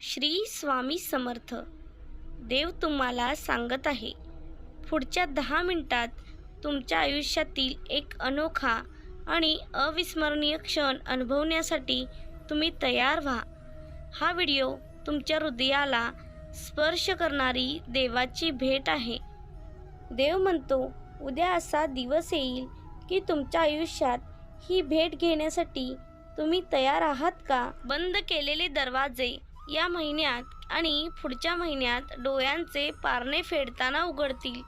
श्री स्वामी समर्थ. देव तुम्हाला सांगत आहे. पुढच्या दहा मिनिटात तुमच्या आयुष्यातील एक अनोखा आणि अविस्मरणीय क्षण अनुभवण्यासाठी तुम्ही तयार व्हा. हा व्हिडिओ तुमच्या हृदयाला स्पर्श करणारी देवाची भेट आहे. देव म्हणतो उद्या असा दिवस येईल की तुमच्या आयुष्यात ही भेट घेण्यासाठी तुम्ही तयार आहात का? बंद केलेले दरवाजे या महिन्यात आणि पुढच्या महिन्यात डोळ्यांचे पारणे फेडताना उघडतील.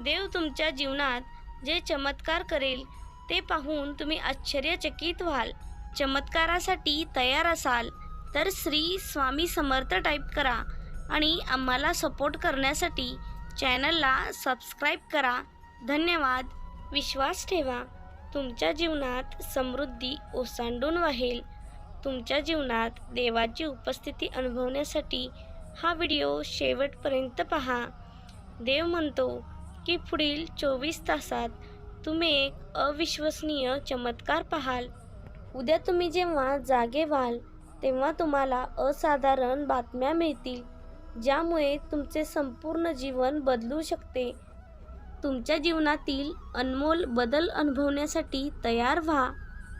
देव तुमच्या जीवनात जे चमत्कार करेल ते पाहून तुम्ही आश्चर्यचकित व्हाल. चमत्कारासाठी तयार असाल तर श्री स्वामी समर्थ टाईप करा आणि आम्हाला सपोर्ट करण्यासाठी चॅनलला सबस्क्राईब करा. धन्यवाद. विश्वास ठेवा. तुमच्या जीवनात समृद्धी ओसांडून वाहेल. तुमच्या जीवनात देवाची उपस्थिती अनुभवण्यासाठी हा व्हिडिओ शेवटपर्यंत पहा. देव म्हणतो की पुढील चोवीस तासात तुम्ही एक अविश्वसनीय चमत्कार पाहाल. उद्या तुम्ही जेव्हा जागे व्हाल तेव्हा तुम्हाला असाधारण बातम्या मिळतील ज्यामुळे तुमचे संपूर्ण जीवन बदलू शकते. तुमच्या जीवनातील अनमोल बदल अनुभवण्यासाठी तयार व्हा.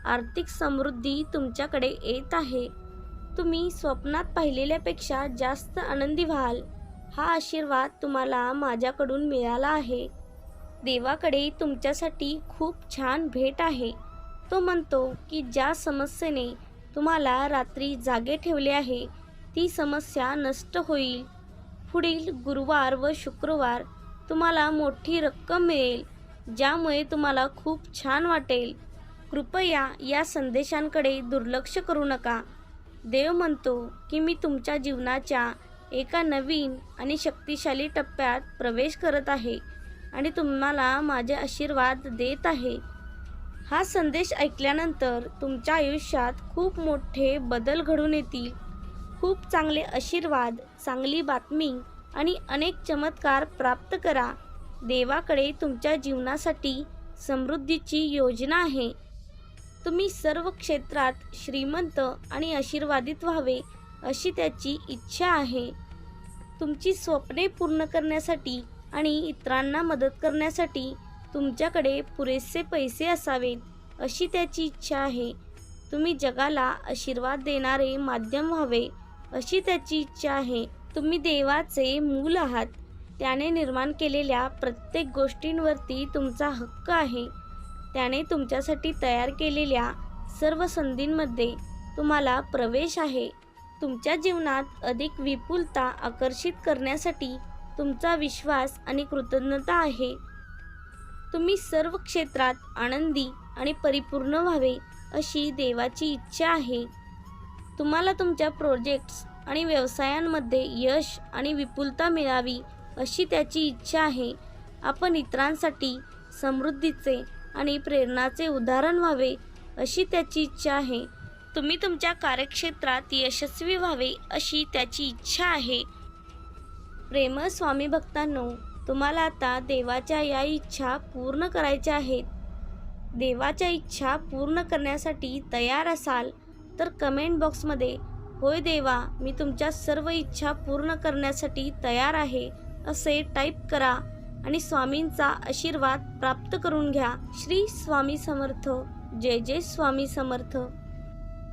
आर्थिक समृद्धी तुमच्याकडे येत आहे. तुम्ही स्वप्नात पाहिलेल्यापेक्षा जास्त आनंदी व्हाल. हा आशीर्वाद तुम्हाला माझ्याकडून मिळाला आहे. देवाकडे तुमच्यासाठी खूप छान भेट आहे. तो म्हणतो की ज्या समस्येने तुम्हाला रात्री जागे ठेवले आहे ती समस्या नष्ट होईल. पुढील गुरुवार व शुक्रवार तुम्हाला मोठी रक्कम मिळेल ज्यामुळे तुम्हाला खूप छान वाटेल. कृपया या संदेशांकडे दुर्लक्ष करू नका. देव म्हणतो की मी तुमच्या जीवनाच्या एका नवीन आणि शक्तिशाली टप्प्यात प्रवेश करत आहे आणि तुम्हाला माझे आशीर्वाद देत आहे. हा संदेश ऐकल्यानंतर तुमच्या आयुष्यात खूप मोठे बदल घडून येतील. खूप चांगले आशीर्वाद चांगली बातमी आणि अनेक चमत्कार प्राप्त करा. देवाकडे तुमच्या जीवनासाठी समृद्धीची योजना आहे. तुम्ही सर्व क्षेत्रात श्रीमंत आणि आशीर्वादित व्हावे अशी त्याची इच्छा आहे. तुमची स्वप्ने पूर्ण करण्यासाठी आणि इतरांना मदत करण्यासाठी तुमच्याकडे पुरेसे पैसे असावेत अशी त्याची इच्छा आहे. तुम्ही जगाला आशीर्वाद देणारे माध्यम व्हावे अशी त्याची इच्छा आहे. तुम्ही देवाचे मूल आहात. त्याने निर्माण केलेल्या प्रत्येक गोष्टींवरती तुमचा हक्क आहे. त्याने तुमच्यासाठी तयार केलेल्या सर्व संधींमध्ये तुम्हाला प्रवेश आहे. तुमच्या जीवनात अधिक विपुलता आकर्षित करण्यासाठी तुमचा विश्वास आणि कृतज्ञता आहे. तुम्ही सर्व क्षेत्रात आनंदी आणि परिपूर्ण व्हावे अशी देवाची इच्छा आहे. तुम्हाला तुमच्या प्रोजेक्ट्स आणि व्यवसायांमध्ये यश आणि विपुलता मिळावी अशी त्याची इच्छा आहे. आपण इतरांसाठी समृद्धीचे आणि प्रेरणाचे उदाहरण व्हावे अशी त्याची इच्छा आहे. तुम्ही तुमच्या कार्यक्षेत्रात यशस्वी व्हावे अशी त्याची इच्छा आहे. प्रेम स्वामी भक्तांनो तुम्हाला आता देवाच्या या इच्छा पूर्ण करायच्या आहेत. देवाच्या इच्छा पूर्ण करण्यासाठी तयार असाल तर कमेंट बॉक्समध्ये होय देवा मी तुमच्या सर्व इच्छा पूर्ण करण्यासाठी तयार आहे असे टाईप करा. आणि स्वामींचा आशीर्वाद प्राप्त करून घ्या. श्री स्वामी समर्थ. जय जय स्वामी समर्थ.